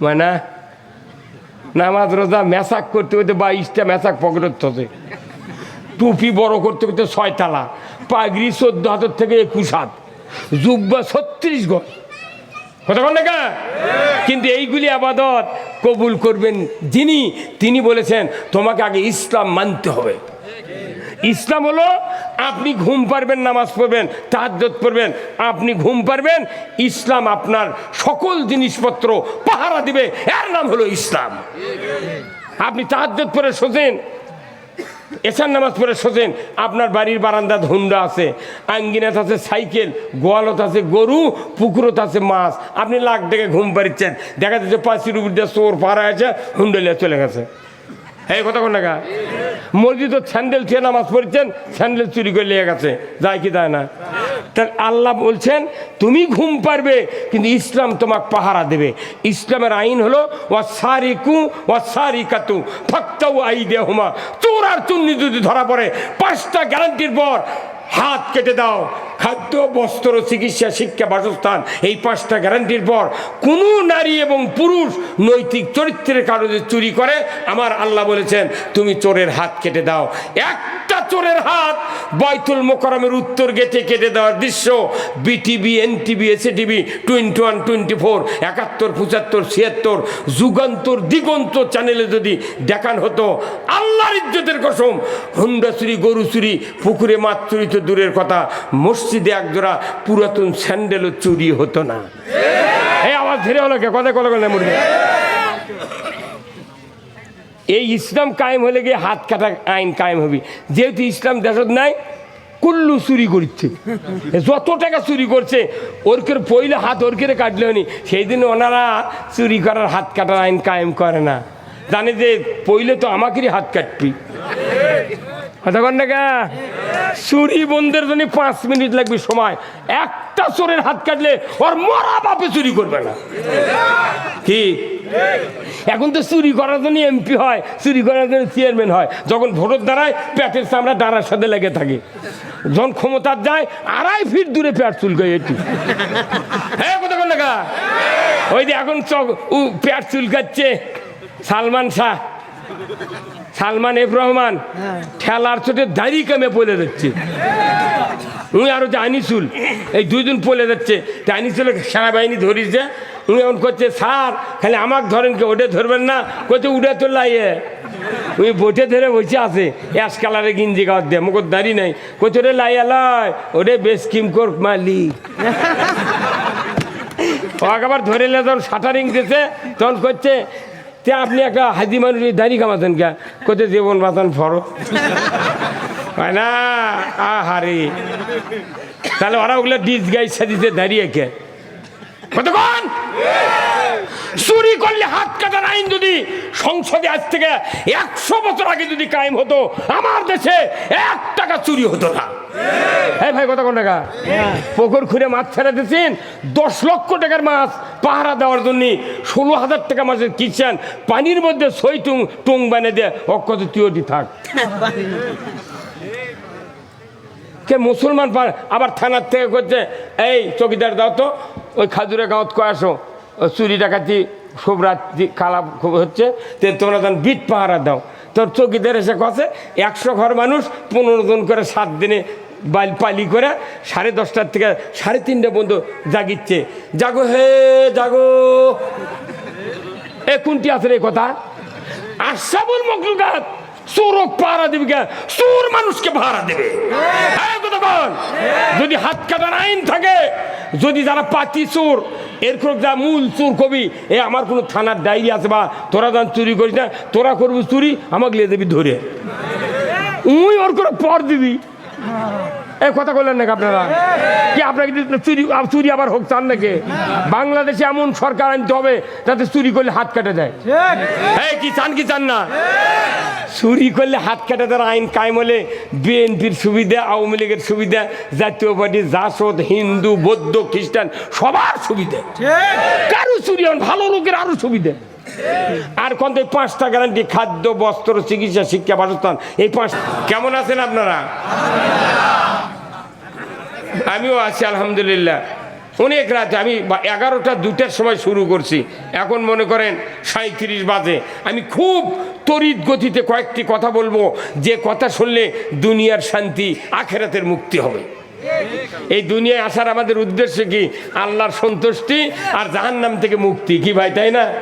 মানে নামাজ রোজা মেসাক করতে করতে বাইশটা মেসাক পকেটের থসে টুপি বড় করতে করতে ছয়তলা পাগড়ি চোদ্দ হাতের থেকে একুশ হাত, জুব্বা ছত্রিশ গজ। না? কিন্তু এইগুলি আবাদত কবুল করবেন যিনি, তিনি বলেছেন, তোমাকে আগে ইসলাম মানতে হবে। ইসলাম হলো আপনি ঘুম পারবেন, নামাজ পড়বেন তাহাজ্জত পড়বেন। আপনি ঘুম পারবেন, ইসলাম আপনার সকল জিনিসপত্র পাহারা দিবে। এর নাম হলো ইসলাম। আপনি তাহাজ্জত পরে শোষেন এসার নামাজ পড়ে শোষেন আপনার বাড়ির বারান্দাত হুন্ডা আছে, আঙ্গিনাত আছে সাইকেল, গোয়ালত আছে গরু, পুকুরত আছে মাছ। আপনি লাখ ডেকে ঘুম পাড়িচ্ছেন। দেখা যাচ্ছে পাঁচি রুপির দিয়ে চোর পাড়া আছে, হুন্ডা লিয়ে চলে গেছে। এই কথা কোন টাকা মসজিদ স্যান্ডেল ছুঁয়ে নামাজ পড়ছেন, স্যান্ডেল চুরি করে নিয়ে গেছে, যায় কি যায় না। তার আল্লাহ বলছেন, তুমি ঘুম পারবে কিন্তু ইসলাম তোমাকে পাহারা দেবে। ইসলামের আইন হলো ওয়া সারিকু ওয়া সারিকাতু ফাক্তাউ আইদে হুমা চোর আর চুন্নি যদি ধরা পড়ে, পাঁচটা গ্যারান্টির পর হাত কেটে দাও। খাদ্য বস্ত্র চিকিৎসা শিক্ষা বাসস্থান, এই পাঁচটা গ্যারান্টির পর কোনো নারী এবং পুরুষ নৈতিক চরিত্রের কারণে চুরি করে। আমার আল্লাহ বলেছেন, তুমি চোরের হাত কেটে দাও। একটা চোরের হাত বয়তুল মোকরমের উত্তর গেটে কেটে দেওয়ার দৃশ্য বিটিভি এনটিভি এসে TV twenty one twenty four একাত্তর, পঁচাত্তর, ছিয়াত্তর, যুগান্তর, দিগন্ত চ্যানেলে যদি দেখান হতো, আল্লাহর ইজ্জতের কসম, হুন্ডা চুরি, গরু চুরি, পুকুরে মাছ চুরি তো দূরের কথা, মসজিদে একজোড়া পুরাতন স্যান্ডেলও চুরি হতো না। এই আওয়াজ ধীরে হলো কে? কথা কথা কথা মুরগি। এই ইসলাম কায়েম হলে গিয়ে হাত কাটা আইন কায়েম হবে। যেহেতু ইসলাম দেশত নাই, কুল্লু চুরি করছে যত টাকা চুরি করছে, ওরকের পইলে হাত ওরকের কাটলে হনি সেই দিন ওনারা চুরি করার হাত কাটার আইন কায়েম করে না। জানে যে পইলে তো আমাকেরই হাত কাটবি। কথা কন না গা? চুরি বন্ধের জন্য পাঁচ মিনিট লাগবে সময়। একটা চোরের হাত কাটলে ওর মরা বাপে চুরি করবে না। কি? এখন তো চুরি করার জন্য এমপি হয়, চুরি করার জন্য চেয়ারম্যান হয়। যখন ভোটের দাঁড়ায় পেটের চামড়া ডানার সাথে লেগে থাকে। যখন ক্ষমতার যায়, আড়াই ফিট দূরে পেট চুলকায় এটি হ্যাঁ কথা বল লেখা ওই যে এখন চক উ পেট চুলকাচ্ছে সালমান শাহ। সালমান এফ রহমান, ঠেলার ছোটে দাড়ি কামে পলে যাচ্ছে। উনি আরও যে আনিসুল, এই দুইজন পলে যাচ্ছে। তা আনিসুল সেনাবাহিনী ধরিছে, উনি এমন করছে, স্যার, খালি আমাকে ধরেন কে, ওটা ধরবেন না। করছে উঠে তো লাইয়ে। উনি বটে ধরে বসে আছে অ্যাশ কালারে গিঞ্জি গাওয়ার দিয়ে মুখর দাড়ি নাই। করছে ওরে লাইয়া লয় ওরে বেশ কিম কর মালিক। ও একবার ধরে এলে তখন শাটারিং দিতে তখন করছে তে আপনি একটা হাজি মানুষ দাড়ি কামাতেন কে? কোথায় জীবন বাঁচান ফরো হয় না? আহারে। তাহলে ওরা ওগুলো ডিস গাই সাজিতে দাঁড়িয়ে কে কতক্ষণ? চুরি করলে হাত কাটার আইন যদি সংসদে আজ থেকে একশো বছর আগে যদি কায়েম হতো, আমার দেশে এক টাকা চুরি হতো না। হ্যাঁ ভাই কত টাকা? পুকুর খুঁড়ে মাছ ছেড়ে দিয়েছেন, দশ লক্ষ টাকার মাছ পাহারা দেওয়ার জন্য ষোলো হাজার টাকা মাছের কিচেন, পানির মধ্যে সই টুং টুং বানিয়ে দিয়ে অক্ষত তুইটি থাক। কে মুসলমান পা- আবার থানার থেকে করছে এই, চকিদার দাও তো, ওই খাজুরে গাঁত কয় ওই চুরি ডাকাতি সব রাত্রি খারাপ খুব হচ্ছে, তে তোমরা তখন বিট পাহারা দাও, তোর চকিদার এসে কছে একশো ঘর মানুষ পনেরো জন করে সাত দিনে বাল পালি করে সাড়ে দশটার থেকে সাড়ে তিনটে পর্যন্ত জাগিচ্ছে। জাগো হে, জাগো। এ কোনটি আছে রে কথা? আশাবুল মকলুকাত চোরক পাহারা দিবে চোর মানুষকে ভাড়া দেবে। যদি হাত কাটার আইন থাকে যদি যারা পাতি চোর এরকম যা মূল চোর কবি, এ আমার কোনো থানার ডায়েরি আছে বা তোরা যান চুরি করিস না, তোরা করবি চুরি, আমাকে লিয়ে দেবি ধরে। উই ওর করে পর দিবি। এই কথা বললেন নাকি আপনারা? কি আপনাকে চুরি চুরি আবার হোক চান নাকি? বাংলাদেশে এমন সরকার আনতে হবে যাতে চুরি করলে হাত কাটে দেয়। কি চান কি চান না? চুরি করলে হাত কেটে দেওয়ার আইন কায়েম হলে বিএনপির সুবিধা, আওয়ামী লীগের সুবিধা, জাতীয় পার্টি জাসদ, হিন্দু, বৌদ্ধ, খ্রিস্টান, সবার সুবিধা। কারও চুরি হন, ভালো লোকের আরও সুবিধা। আর কোন এই পাঁচটা গ্যারান্টি খাদ্য, বস্ত্র, চিকিৎসা, শিক্ষা, বাসস্থান, এই পাঁচ কেমন আছেন আপনারা? আমিও আছি, আলহামদুলিল্লাহ। অনেক রাতে আমি এগারোটা দুটার সময় শুরু করছি। এখন মনে করেন সাঁত্রিশ বাজে। আমি খুব তড়িৎ গতিতে কয়েকটি কথা বলব। যে কথা শুনলে দুনিয়ার শান্তি, আখেরাতের মুক্তি হবে। এই দুনিয়ায় আসার আমাদের উদ্দেশ্য কি? আল্লাহর সন্তুষ্টি আর জাহান্নাম থেকে মুক্তি। কি ভাই, তাই না?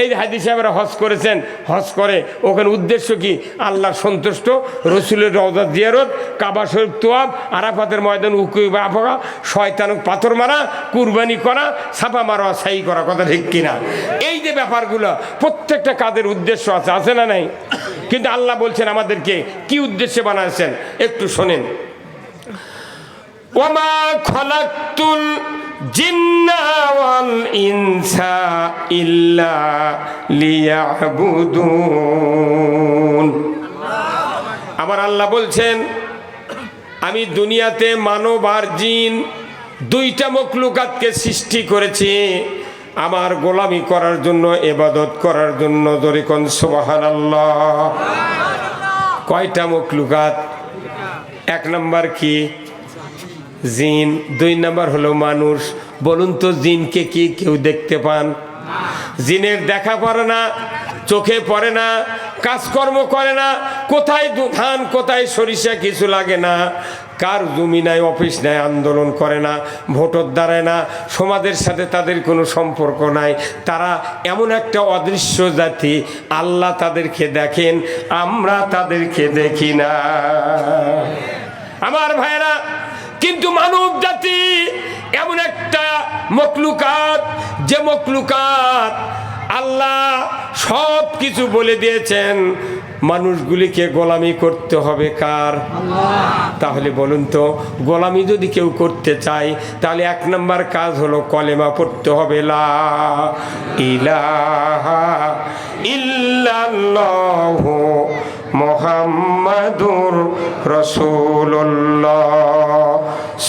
এই যে হাদি সাহেবরা হজ করেছেন। হজ করে ওখানে উদ্দেশ্য কি? আল্লাহ সন্তুষ্ট, রসুলের রওজা জিয়ারত, কাবা শরীফ তোয়াব, আরাফাতের ময়দান উকুই বাফা শয়তানক পাথর মারা, কুরবানি করা, ছাপা মারা সাই করা, কথা ঠিক কিনা? এই যে ব্যাপারগুলো, প্রত্যেকটা কাজের উদ্দেশ্য আছে আছে না নাই? কিন্তু আল্লাহ বলছেন আমাদেরকে কি উদ্দেশ্যে বানাচ্ছেন একটু শোনেন। ওমা খলাক্তুল জিন্না ওয়াল ইনসা ইল্লা লিয়াবুদুন। আবার আল্লাহ বলছেন, আমি দুনিয়াতে মানব আর জিন দুইটা মকলুকাতকে সৃষ্টি করেছি, আমার গোলামি করার জন্য, এবাদত করার জন্য দরিকন সুবাহান আল্লাহ কয়টা মকলুকাত এক নম্বর কি? জিন, দুই নাম্বার হলো মানুষ। বলুন তো জিনকে কি কেউ দেখতে পান? জিনের দেখা পড়ে না, চোখে পড়ে না, কাজকর্ম করে না, কোথায় ধান, কোথায় সরিষা কিছু লাগে না। কার জমি নাই অফিস নাই আন্দোলন করে না, ভোটর দাঁড়ায় না, সমাজের সাথে তাদের কোনো সম্পর্ক নাই। তারা এমন একটা অদৃশ্য জাতি, আল্লাহ তাদেরকে দেখেন, আমরা তাদেরকে দেখি না। আমার ভাইরা কিন্তু মানব জাতি এমন একটা মকলুকাত যে মকলুকাত আল্লাহ সব কিছু বলে দিয়েছেন, মানুষগুলিকে গোলামি করতে হবে কার? তাহলে বলুন তো, গোলামি যদি কেউ করতে চায়, তাহলে এক নম্বর কাজ হলো কলেমা পড়তে হবে, লা ইলাহা ইল্লাল্লাহু মোহাম্মদুর রসুল্লাহ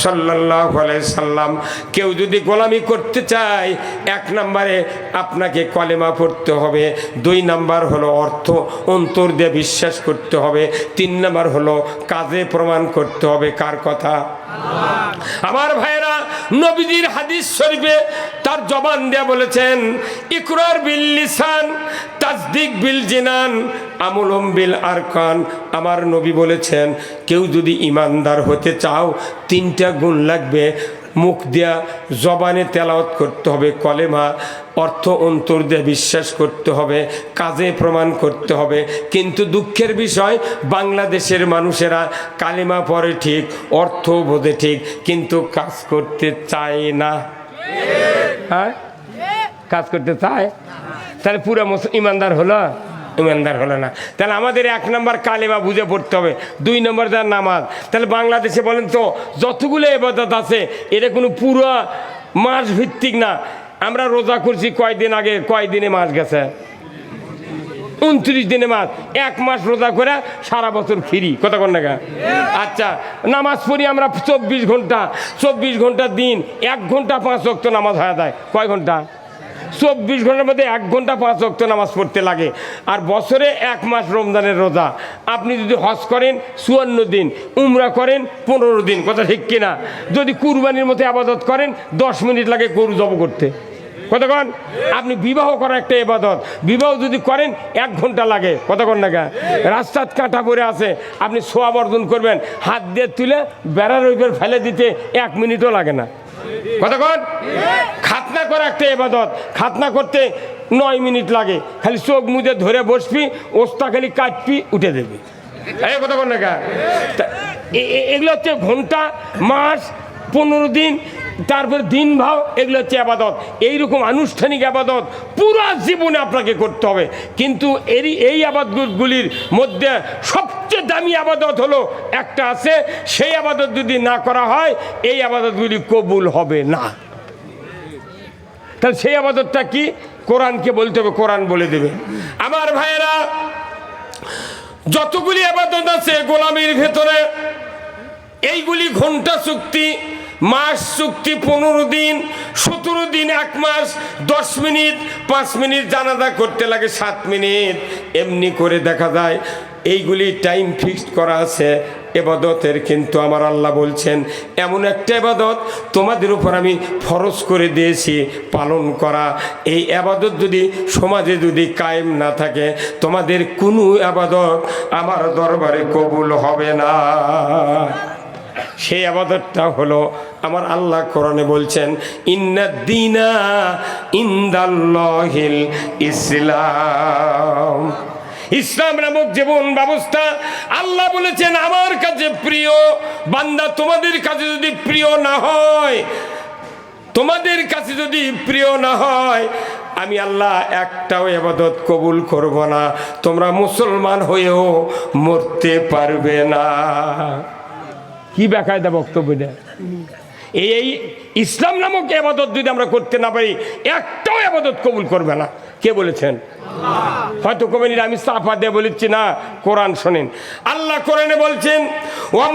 সাল্লাহ সাল্লাম। কেউ যদি গোলামি করতে চায়, এক নম্বরে আপনাকে কলেমা পড়তে হবে, দুই নাম্বার হলো অর্থ অন্তর দিয়ে বিশ্বাস করতে হবে, তিন নাম্বার হলো কাজে প্রমাণ করতে হবে কার কথা। আমার ভাইরা নবীজির হাদিস শরীফে তার জবান দেয়া বলেছেন, ইকরার বিল লিসান তাজদিক বিল জিনান, আমলম বিল আরকান। আমার নবী বলেছেন, কেউ যদি ইমানদার হতে চাও, তিনটা গুণ লাগবে। মুখ দেয়া জবানে তেলাওয়াত করতে হবে, কলেমা, অর্থ অন্তর দিয়ে বিশ্বাস করতে হবে, কাজে প্রমাণ করতে হবে। কিন্তু দুঃখের বিষয়, বাংলাদেশের মানুষেরা কালেমা পড়ে ঠিক, অর্থ বোধে ঠিক, কিন্তু কাজ করতে চায় না। হ্যাঁ? কাজ করতে চায়? তাহলে পুরো ইমানদার হলো? ইমানদার হলো না। তাহলে আমাদের এক নম্বর কালেমা বুঝে পড়তে হবে। দুই নম্বর যার নামাজ। তাহলে বাংলাদেশে বলেন তো, যতগুলো এবাদত আছে, এটা কোনো পুরো মাস ভিত্তিক না। আমরা রোজা করছি কয়দিন আগে, কয়দিনে মাস গেছে? উনত্রিশ দিনে মাস। এক মাস রোজা করে সারা বছর ফিরি। কত ঘণ্টা আচ্ছা নামাজ পড়ি আমরা চব্বিশ ঘণ্টা। চব্বিশ ঘণ্টা দিন, এক ঘণ্টা পাঁচ অক্ত নামাজ হয়ে। যায় কয় ঘণ্টা? চব্বিশ ঘণ্টার মধ্যে এক ঘণ্টা পাঁচ অক্ত নামাজ পড়তে লাগে। আর বছরে এক মাস রমজানের রোজা। আপনি যদি হজ করেন, চুয়ান্ন দিন। উমরা করেন, পনেরো দিন। কথা ঠিক কিনা যদি কুরবানির মতো আবাদত করেন, দশ মিনিট লাগে গরু জব করতে। কতক্ষণ আপনি বিবাহ করা একটা এবাদত। বিবাহ যদি করেন, এক ঘণ্টা লাগে। কতক্ষণ লাগে রাস্তার কাঁটা পরে আছে। আপনি সোয়া বর্জন করবেন। হাত দিয়ে তুলে বেড়ার ওইবার ফেলে দিতে এক মিনিটও লাগে না। কতক্ষণ খাতনা করা একটা এবাদত। খাতনা করতে নয় মিনিট লাগে। খালি চোখ মুজে ধরে বসবি, ওস্তা খালি কাটবি, উঠে দেবে। এই কতক্ষণ না এগুলো হচ্ছে ঘণ্টা, মাস, পনেরো দিন তারপর দিন ভাও এগুলো হচ্ছে আবাদত। এইরকম আনুষ্ঠানিক আবাদত পুরো জীবনে আপনাকে করতে হবে। কিন্তু এরই, এই আবাদগুলির মধ্যে সবচেয়ে দামি আবাদত হলো একটা আছে, সেই আবাদত যদি না করা হয়, এই আবাদতগুলি কবুল হবে না। তাহলে সেই আবাদতটা কি? কোরআনকে বলতে হবে, কোরআন বলে দেবে। আমার ভাইয়েরা, যতগুলি আবাদত আছে গোলামির ভেতরে, এইগুলি ঘণ্টা চুক্তি মাস চুক্তি পনেরো দিন, সতেরো দিন, এক মাস, দশ মিনিট, পাঁচ মিনিট, জানাজা করতে লাগে সাত মিনিট। এমনি করে দেখা যায়, এইগুলি টাইম ফিক্সড করা আছে, এবাদতের কিন্তু আমার আল্লাহ বলছেন, এমন একটা এবাদত তোমাদের উপর আমি ফরজ করে দিয়েছি, পালন করা। এই আবাদত যদি সমাজে যদি কায়েম না থাকে, তোমাদের কোনো আবাদত আমার দরবারে কবুল হবে না। সেই আবাদতটা হলো আমার আল্লাহ কোরআনে বলছেন ইন্নাদ্দিনা ইন্দাল্লাহিল ইসলাম। ইসলাম নামক জীবন ব্যবস্থা আল্লাহ বলেছেন, আমার কাছে প্রিয়, বান্দা তোমাদের কাছে যদি প্রিয় না হয়, তোমাদের কাছে যদি প্রিয় না হয়, আমি আল্লাহ একটাও এবাদত কবুল করব না। তোমরা মুসলমান হয়েও মরতে পারবে না। কি বেকায়দা বক্তব্য দেয় এই ইসলাম নামক আবাদত যদি আমরা করতে না পারি, একটাও আবাদত কবুল করবে না। কে বলেছেন? হয়তো কবেন আমি সাফা দিয়ে বলেছি, না, কোরআন শোনেন। আল্লাহ কোরআনে বলছেন ওয়া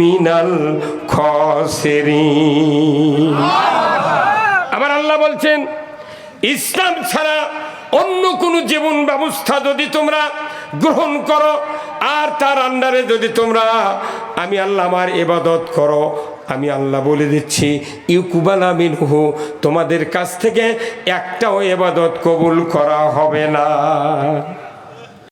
মিনাল আল্লাহ বলছেন, ইসলাম ছাড়া অন্য কোনো জীবন ব্যবস্থা যদি তোমরা গ্রহণ করো, আর তার আন্ডারে যদি তোমরা, আমি আল্লাহ আমার এবাদত করো, আমি আল্লাহ বলে দিচ্ছি ইউকুবাল আমিন হু তোমাদের কাছ থেকে একটাও এবাদত কবুল করা হবে না।